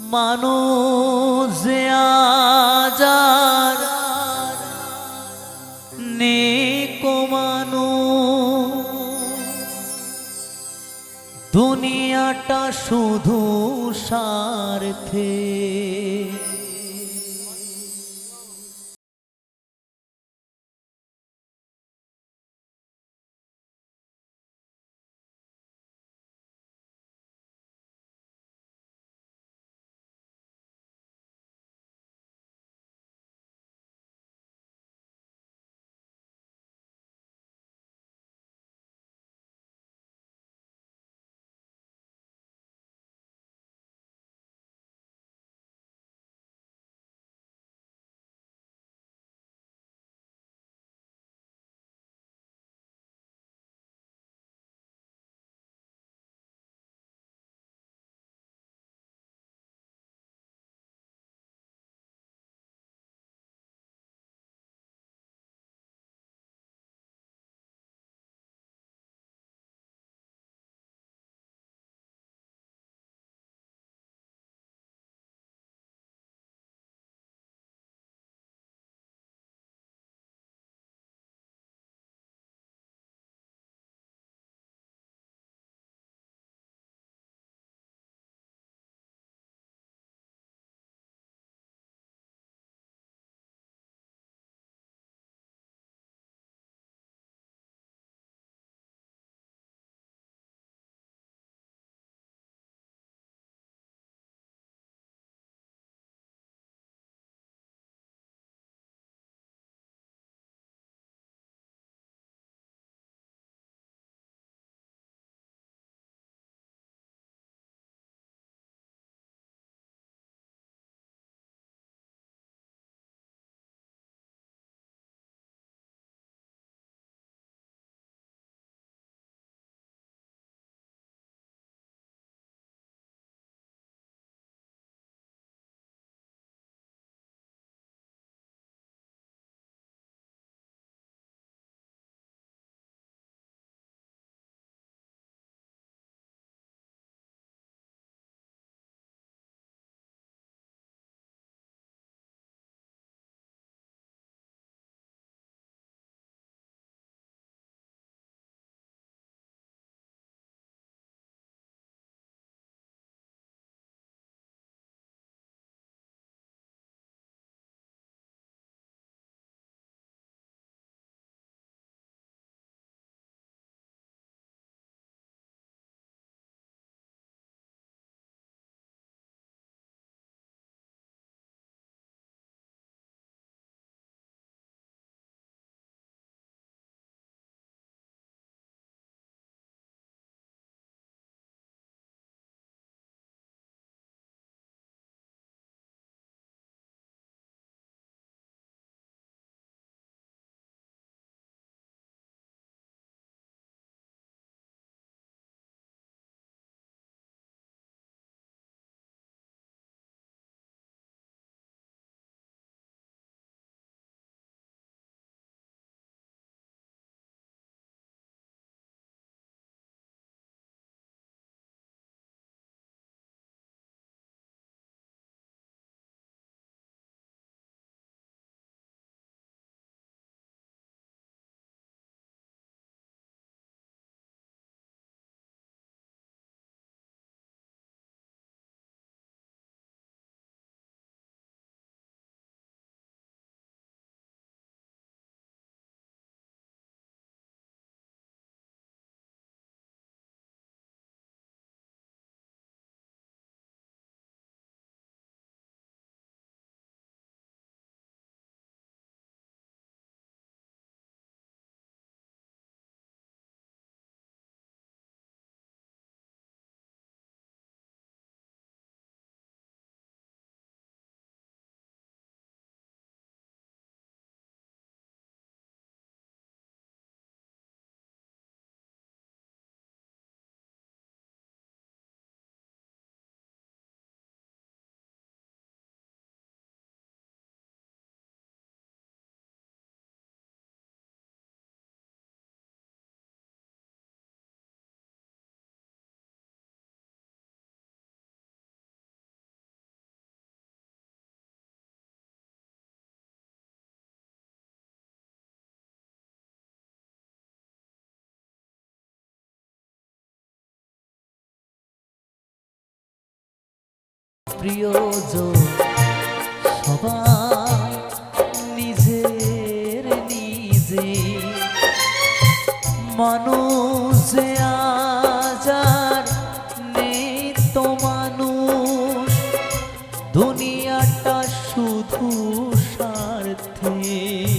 মানুষ আজার নেকো মানুষ। দুনিয়াটা শুধু স্বার্থে প্রিয়জন সবাই নিজের নিজে। মানুষ আজার নেই তো মানুষ দুনিয়াটা শুধু স্বার্থে।